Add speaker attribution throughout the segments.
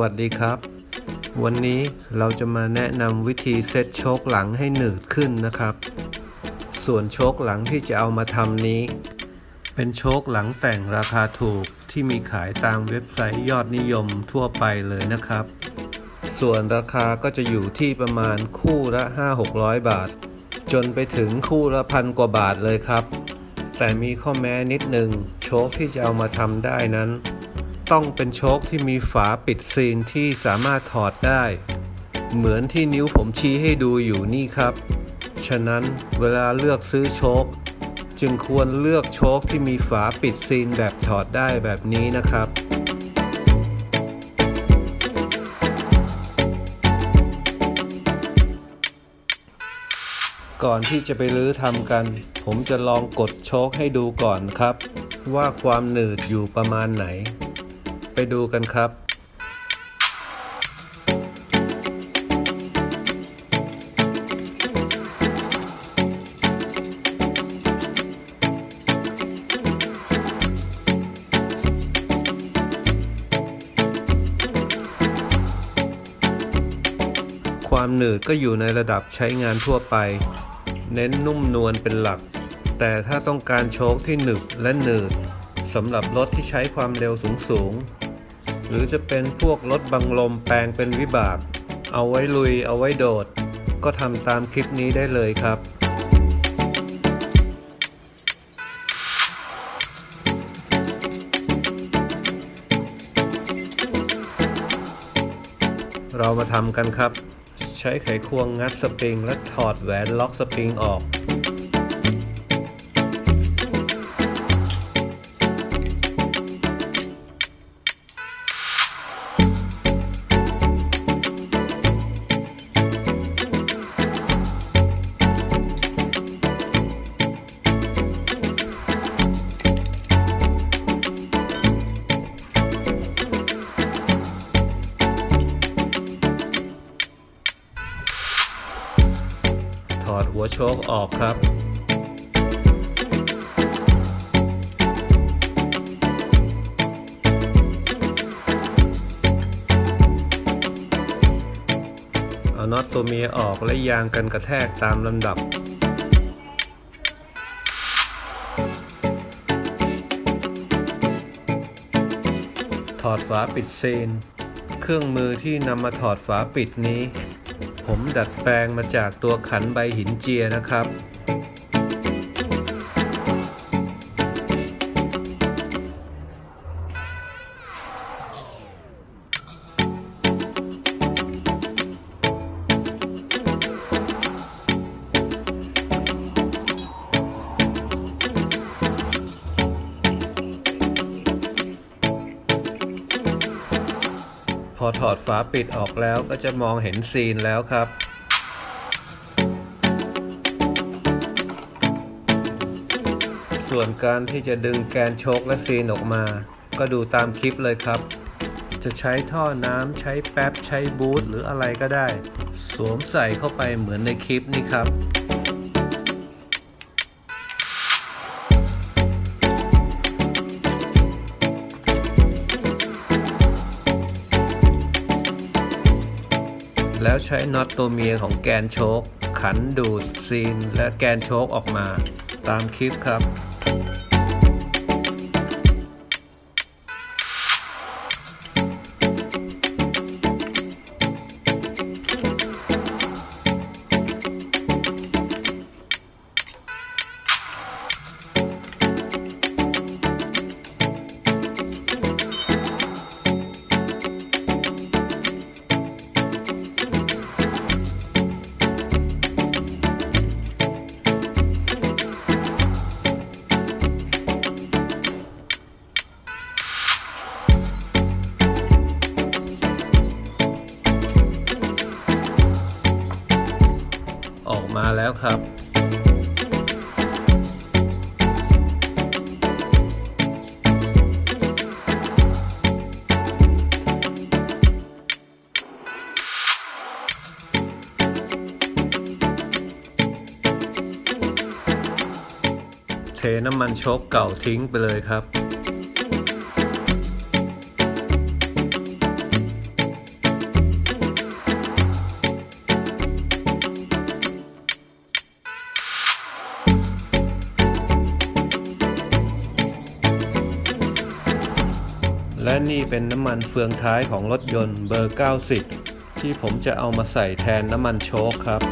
Speaker 1: วัสดีครับ วันนี้เราจะมาแนะนำวิธีเซตโชคหลังให้หนืดขึ้นนะครับ ส่วนโชคหลังที่จะเอามาทำนี้ เป็นโชคหลังแต่งราคาถูกที่มีขายตามเว็บไซต์ยอดนิยมทั่วไปเลยนะครับ ส่วนราคาก็จะอยู่ที่ประมาณคู่ละ 5-600 บาท จนไปถึงคู่ละพันกว่าบาทเลยครับ แต่มีข้อแม้นิดหนึ่งโชคที่จะเอามาทำได้นั้น ต้องเป็นโชคที่มีฝาปิดซีนที่สามารถถอดได้ เหมือนที่นิ้วผมชี้ให้ดูอยู่นี่ครับ ฉะนั้นเวลาเลือกซื้อโชคจึงควรเลือกโชคที่มีฝาปิดซีนแบบถอดได้แบบนี้นะครับก่อนที่จะไปรื้อทำกัน ผมจะลองกดโชคให้ดูก่อนครับ ว่าความหนืดอยู่ประมาณไหน ไปดูกันครับความหนืดก็อยู่ในระดับใช้งานทั่วไป เน้นนุ่มนวลเป็นหลัก แต่ถ้าต้องการโชคที่หนึบและหนืดสำหรับรถที่ใช้ความเร็วสูงๆ หรือจะเป็นพวกรถบังลมแปลงเป็นวิบาก เอาไว้ลุยเอาไว้โดด ก็ทำตามคลิปนี้ได้เลยครับเรามาทำกันครับ ใช้ไขควงงัดสปริงและถอดแหวนล็อกสปริงออก โชคออกครับเอาน็อตตัวเมียออกและยางกันกระแทกตามลำดับ ถอดฝาปิดเซน เครื่องมือที่นำมาถอดฝาปิดนี้ ผมดัดแปลงมาจากตัวขันใบหินเจียนะครับ ถอดฝาปิดออกแล้วก็จะมองเห็นซีนแล้วครับ ส่วนการที่จะดึงแกนโชคและซีนออกมา ก็ดูตามคลิปเลยครับ จะใช้ท่อน้ำใช้แป๊บใช้บูทหรืออะไรก็ได้ สวมใส่เข้าไปเหมือนในคลิปนี้ครับ แล้วใช้น็อตตัวเมียของแกนโชคขันดูดซีนและแกนโชคออกมาตามคลิปครับ มาแล้วครับ เทน้ำมันโชกเก่าทิ้งไปเลยครับ และนี่เป็นน้ำมันเฟืองท้ายของรถยนต์เบอร์ 90 ที่ผมจะเอามาใส่แทนน้ำมันโชคครับ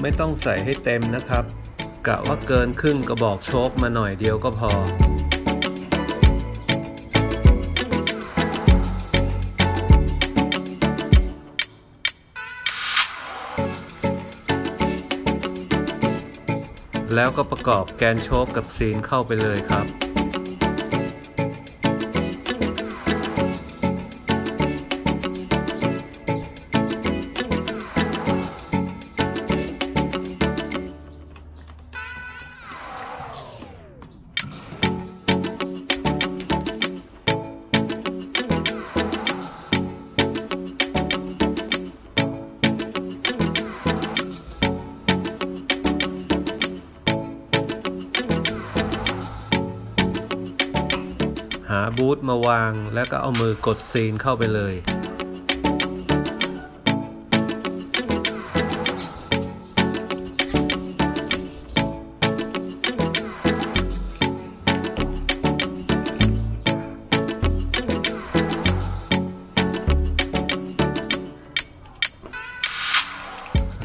Speaker 1: ไม่ต้องใส่ให้เต็มนะครับ กะว่าเกินครึ่งกระบอกโชคมาหน่อยเดียวก็พอ แล้วก็ประกอบแกนโชคกับซีนเข้าไปเลยครับ บูธมาวาง แล้วก็เอามือกดซีนเข้าไปเลย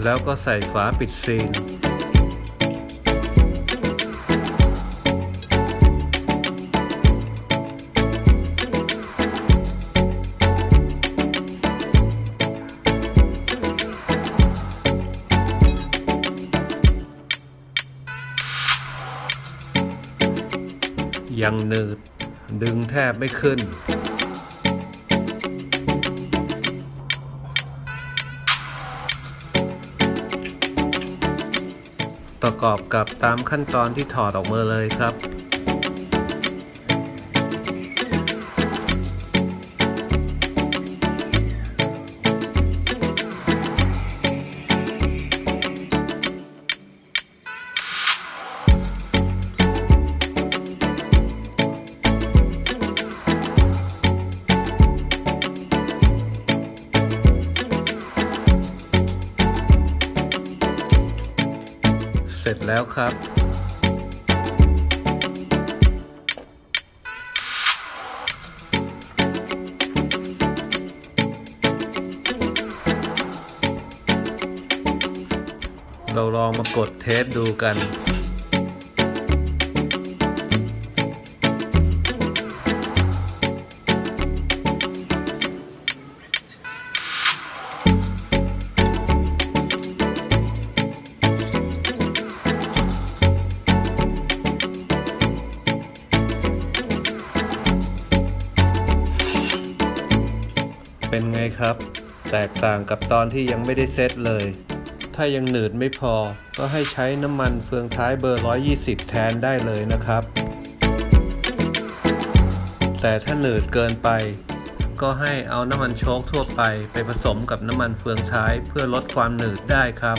Speaker 1: แล้วก็ใส่ฝาปิดซีน ยังหนืด ดึงแทบไม่ขึ้น ประกอบกับตามขั้นตอนที่ถอดออกมาเลยครับ แล้วครับ เราลองมากดเทสดูกัน เป็นไงครับ แตกต่างกับตอนที่ยังไม่ได้เซตเลย ถ้ายังหนืดไม่พอ ก็ให้ใช้น้ำมันเฟืองท้ายเบอร์ 120 แทนได้เลยนะครับ แต่ถ้าหนืดเกินไป ก็ให้เอาน้ำมันโชคทั่วไปไปผสมกับน้ำมันเฟืองท้ายเพื่อลดความหนืดได้ครับ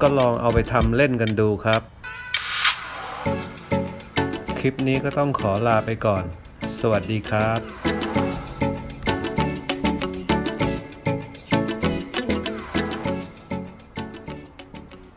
Speaker 1: ก็ลองเอาไปทำเล่นกันดูครับ คลิปนี้ก็ต้องขอลาไปก่อน วัสดีครับ